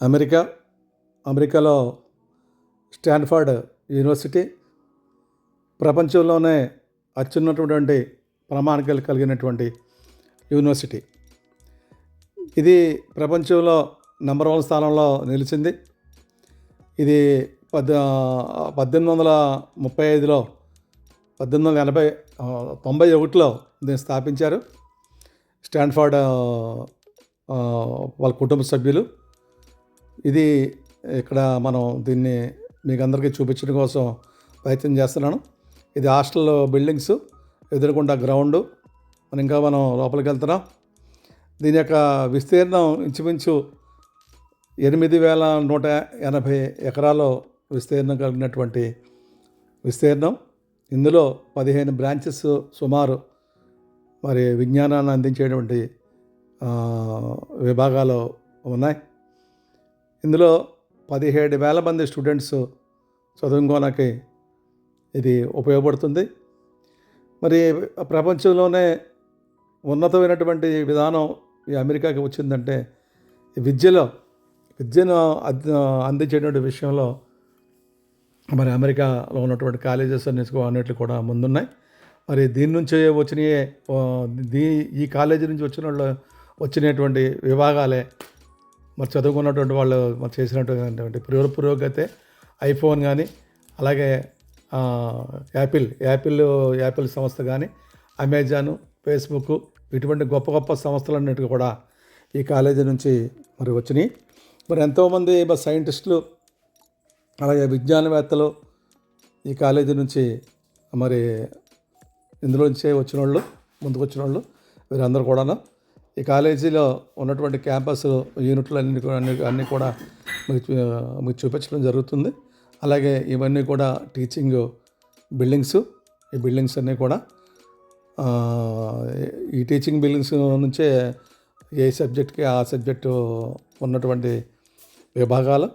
America అమెరికాలో Stanford university ప్రపంచంలోనే అత్యున్నటువంటి ప్రమాణికలు కలిగినటువంటి యూనివర్సిటీ. ఇది ప్రపంచంలో నెంబర్ వన్ స్థానంలో నిలిచింది. ఇది పద్ పద్దెనిమిది వందల ముప్పై ఐదులో పద్దెనిమిది వందల ఎనభై తొంభై ఒకటిలో దీన్ని స్థాపించారు. స్టాన్ఫర్డ్ వాళ్ళ కుటుంబ సభ్యులు. ఇది ఇక్కడ మనం దీన్ని మీకు అందరికీ చూపించడం కోసం ప్రయత్నం చేస్తున్నాను. ఇది హాస్టల్ బిల్డింగ్స్ ఎదురుకుండా గ్రౌండ్. మనం ఇంకా మనం లోపలికి వెళ్తున్నాం. దీని యొక్క విస్తీర్ణం ఇంచుమించు ఎనిమిది వేల నూట ఎనభై ఎకరాలు విస్తీర్ణం కలిగినటువంటి విస్తీర్ణం. ఇందులో పదిహేను బ్రాంచెస్ సుమారు మరి విజ్ఞానాన్ని అందించేటువంటి విభాగాలు ఉన్నాయి. ఇందులో పదిహేడు వేల మంది స్టూడెంట్స్ చదువుకోవడానికి ఇది ఉపయోగపడుతుంది. మరి ప్రపంచంలోనే ఉన్నతమైనటువంటి విధానం ఈ అమెరికాకి వచ్చిందంటే విద్యలో విద్యను అద్- అందించేటువంటి విషయంలో మరి అమెరికాలో ఉన్నటువంటి కాలేజెస్ అన్నిటి కూడా ముందున్నాయి. మరి దీని నుంచి వచ్చినాయి దీ ఈ కాలేజీ నుంచి వచ్చిన వాళ్ళు వచ్చినటువంటి విభాగాలే మరి చదువుకున్నటువంటి వాళ్ళు మరి చేసినటువంటి పురో పురోగతే ఐఫోన్ కానీ అలాగే యాపిల్ యాపిల్ యాపిల్ సంస్థ కానీ అమెజాను ఫేస్బుక్ ఇటువంటి గొప్ప గొప్ప సంస్థలన్నిటికీ కూడా ఈ కాలేజీ నుంచి మరి వచ్చినాయి. మరి ఎంతోమంది మరి సైంటిస్టులు అలాగే విజ్ఞానవేత్తలు ఈ కాలేజీ నుంచి మరి ఇందులోంచే వచ్చిన వాళ్ళు ముందుకు వచ్చిన వాళ్ళు వీరందరూ కూడాను ఈ కాలేజీలో ఉన్నటువంటి క్యాంపస్ యూనిట్లు అన్ని కూడా అన్ని అన్నీ కూడా మీకు మీకు చూపించడం జరుగుతుంది. అలాగే ఇవన్నీ కూడా టీచింగ్ బిల్డింగ్స్ ఈ బిల్డింగ్స్ అన్నీ కూడా ఈ టీచింగ్ బిల్డింగ్స్ నుంచే ఏ సబ్జెక్ట్కి ఆ సబ్జెక్టు ఉన్నటువంటి విభాగాలు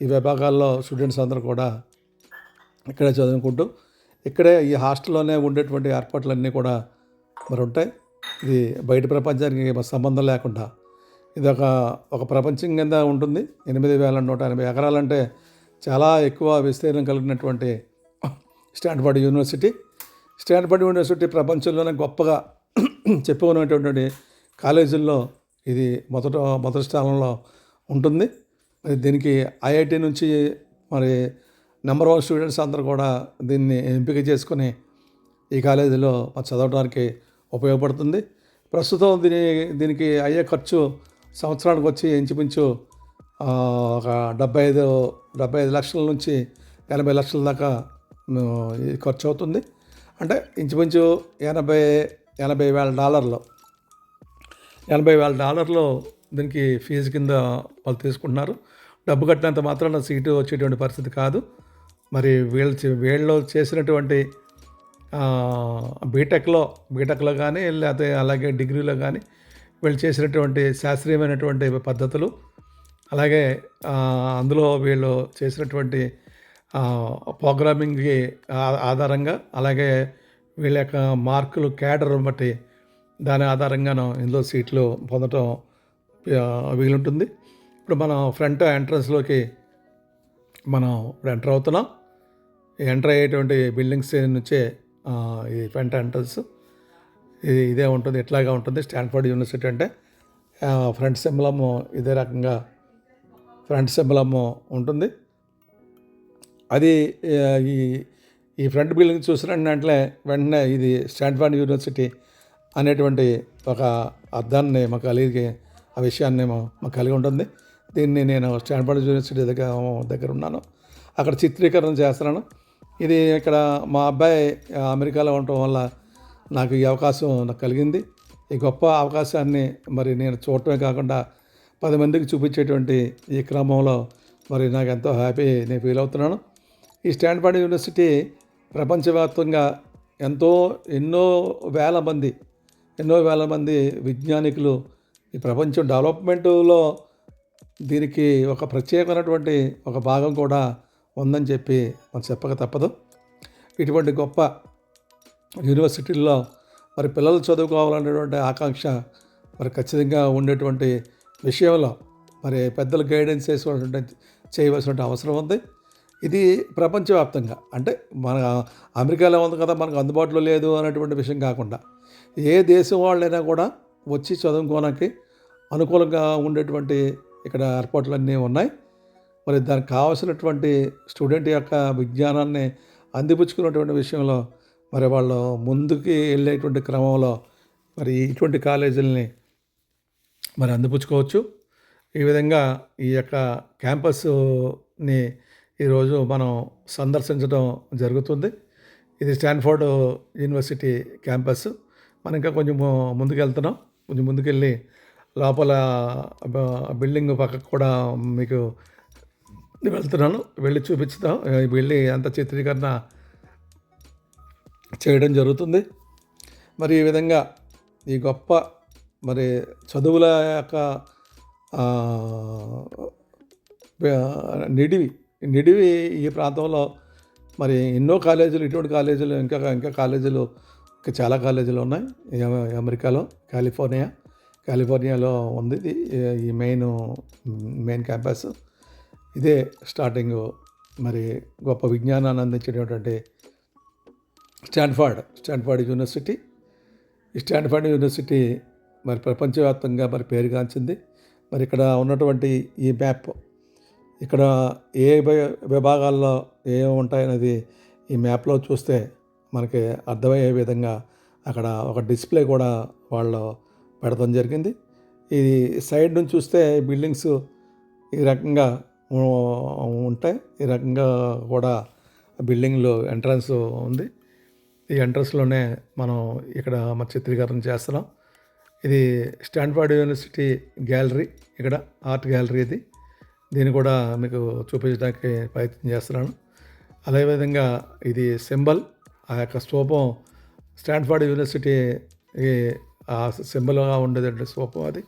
ఈ విభాగాల్లో స్టూడెంట్స్ అందరూ కూడా ఇక్కడే చదువుకుంటూ ఇక్కడే ఈ హాస్టల్లోనే ఉండేటువంటి ఏర్పాట్లన్నీ కూడా మరి ఉంటాయి. ఇది బయట ప్రపంచానికి సంబంధం లేకుండా. ఇది ఒక ఒక ప్రపంచం కింద ఉంటుంది. ఎనిమిది వేల నూట ఎనభై ఎకరాలంటే చాలా ఎక్కువ విస్తీర్ణం కలిగినటువంటి స్టాన్ఫర్డ్ యూనివర్సిటీ. స్టాన్ఫర్డ్ యూనివర్సిటీ ప్రపంచంలోనే గొప్పగా చెప్పుకునేటటువంటి కాలేజీల్లో ఇది మొదట మొదటి స్థానంలో ఉంటుంది. మరి దీనికి ఐఐటి నుంచి మరి నెంబర్ వన్ స్టూడెంట్స్ అందరూ కూడా దీన్ని ఎంపిక చేసుకొని ఈ కాలేజీలో మరి చదవడానికి ఉపయోగపడుతుంది. ప్రస్తుతం దీని దీనికి అయ్యే ఖర్చు సంవత్సరానికి వచ్చి ఇంచుమించు ఒక డెబ్బై ఐదు డెబ్బై ఐదు లక్షల నుంచి ఎనభై లక్షల దాకా ఖర్చు అవుతుంది. అంటే ఇంచుమించు ఎనభై ఎనభై వేల డాలర్లు. ఎనభై వేల డాలర్లు దీనికి ఫీజు కింద వాళ్ళు తీసుకుంటున్నారు. డబ్బు కట్టినంత మాత్రాన సీటు వచ్చేటువంటి పరిస్థితి కాదు. మరి వీళ్ళు చే- వీళ్ళు చేసినటువంటి బీటెక్లో బీటెక్లో కానీ లేకపోతే అలాగే డిగ్రీలో కానీ వీళ్ళు చేసినటువంటి శాస్త్రీయమైనటువంటి పద్ధతులు అలాగే అందులో వీళ్ళు చేసినటువంటి ప్రోగ్రామింగ్కి ఆధారంగా అలాగే వీళ్ళ యొక్క మార్కులు క్యాడర్ బట్టి దాని ఆధారంగాను ఇందులో సీట్లు పొందటం వీలుంటుంది. ఇప్పుడు మనం ఫ్రంట్ ఎంట్రన్స్లోకి మనం ఇప్పుడు ఎంటర్ అవుతున్నాం. ఎంటర్ అయ్యేటువంటి బిల్డింగ్స్ నుంచే ఇది ఈ ఇది ఇదే ఉంటుంది ఇట్లాగా ఉంటుంది. స్టాన్ఫర్డ్ యూనివర్సిటీ అంటే ఫ్రంట్ సింబలము ఇదే రకంగా ఫ్రంట్ సింబలము ఉంటుంది. అది ఈ ఈ ఫ్రంట్ బిల్డింగ్ చూసిన వెంటనే వెంటనే ఇది స్టాన్ఫర్డ్ యూనివర్సిటీ అనేటువంటి ఒక అర్థాన్ని మాకు కలిగి ఆ విషయాన్ని మాకు కలిగి ఉంటుంది. దీన్ని నేను స్టాన్ఫర్డ్ యూనివర్సిటీ దగ్గర దగ్గర ఉన్నాను. అక్కడ చిత్రీకరణ చేస్తున్నాను. ఇది ఇక్కడ మా అబ్బాయి అమెరికాలో ఉండటం వల్ల నాకు ఈ అవకాశం నాకు కలిగింది. ఈ గొప్ప అవకాశాన్ని మరి నేను చూడటమే కాకుండా పది మందికి చూపించేటువంటి ఈ క్రమంలో మరి నాకు ఎంతో హ్యాపీ నేను ఫీల్ అవుతున్నాను. ఈ స్టాన్ఫర్డ్ యూనివర్సిటీ ప్రపంచవ్యాప్తంగా ఎంతో ఎన్నో వేల మంది ఎన్నో వేల మంది విజ్ఞానికులు ఈ ప్రపంచం డెవలప్మెంట్లో దీనికి ఒక ప్రత్యేకమైనటువంటి ఒక భాగం కూడా ఉందని చెప్పి మనం చెప్పక తప్పదు. ఇటువంటి గొప్ప యూనివర్సిటీల్లో మరి పిల్లలు చదువుకోవాలనేటువంటి ఆకాంక్ష మరి ఖచ్చితంగా ఉండేటువంటి విషయంలో మరి పెద్దలు గైడెన్స్ చేసినటువంటి చేయవలసిన అవసరం ఉంది. ఇది ప్రపంచవ్యాప్తంగా. అంటే మన అమెరికాలో ఉంది కదా మనకు అందుబాటులో లేదు అనేటువంటి విషయం కాకుండా ఏ దేశం వాళ్ళైనా కూడా వచ్చి చదువుకోవడానికి అనుకూలంగా ఉండేటువంటి ఇక్కడ ఏర్పాట్లన్నీ ఉన్నాయి. మరి దానికి కావాల్సినటువంటి స్టూడెంట్ యొక్క విజ్ఞానాన్ని అందిపుచ్చుకున్నటువంటి విషయంలో మరి వాళ్ళు ముందుకి వెళ్ళేటువంటి క్రమంలో మరి ఇటువంటి కాలేజీలని మరి అందిపుచ్చుకోవచ్చు. ఈ విధంగా ఈ యొక్క క్యాంపస్ని ఈరోజు మనం సందర్శించడం జరుగుతుంది. ఇది స్టాన్ఫోర్డ్ యూనివర్సిటీ క్యాంపస్ మనం ఇంకా కొంచెం ముందుకు వెళ్తున్నాం కొంచెం ముందుకెళ్ళి లోపల బిల్డింగ్ పక్కకు కూడా మీకు వెళ్తున్నాను. వెళ్ళి చూపించుదాం వెళ్ళి అంత చిత్రీకరణ చేయడం జరుగుతుంది. మరి ఈ విధంగా ఈ గొప్ప మరి చదువుల యొక్క నిడివి నిడివి ఈ ప్రాంతంలో మరి ఎన్నో కాలేజీలు ఇటువంటి కాలేజీలు ఇంకా ఇంకా కాలేజీలు ఇంకా చాలా కాలేజీలు ఉన్నాయి. అమెరికాలో కాలిఫోర్నియా. కాలిఫోర్నియాలో ఉంది. ఇది ఈ మెయిన్ మెయిన్ క్యాంపస్. ఇదే స్టార్టింగ్ మరి గొప్ప విజ్ఞానాన్ని అందించేటటువంటి స్టాన్ఫర్డ్ స్టాన్ఫర్డ్ యూనివర్సిటీ. ఈ స్టాన్ఫర్డ్ యూనివర్సిటీ మరి ప్రపంచవ్యాప్తంగా మరి పేరుగాంచింది. మరి ఇక్కడ ఉన్నటువంటి ఈ మ్యాప్ ఇక్కడ ఏ విభాగాల్లో ఏమి ఉంటాయనేది ఈ మ్యాప్లో చూస్తే మనకి అర్థమయ్యే విధంగా అక్కడ ఒక డిస్ప్లే కూడా వాళ్ళు పెడతాం జరిగింది. ఇది సైడ్ నుంచి చూస్తే బిల్డింగ్స్ ఈ రకంగా ఉంటాయి. ఈ రకంగా కూడా బిల్డింగ్లో ఎంట్రన్స్ ఉంది. ఈ ఎంట్రన్స్లోనే మనం ఇక్కడ మన చిత్రీకరణ చేస్తున్నాం. ఇది స్టాన్ఫర్డ్ యూనివర్సిటీ గ్యాలరీ ఇక్కడ ఆర్ట్ గ్యాలరీ ఇది. దీన్ని కూడా మీకు చూపించడానికి ప్రయత్నం చేస్తున్నాను. అదేవిధంగా ఇది సింబల్ ఆ యొక్క స్తూపం స్టాన్ఫర్డ్ యూనివర్సిటీ ఈ ఆ సింబల్గా ఉండేటువంటి స్తూపం అది.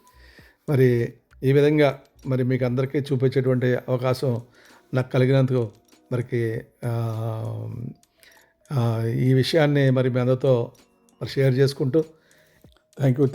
మరి ఈ విధంగా మరి మీకు అందరికీ చూపించేటువంటి అవకాశం నాకు కలిగినందుకు మరికి ఈ విషయాన్ని మరి మీ అందరితో మరి షేర్ చేసుకుంటూ థ్యాంక్ యూ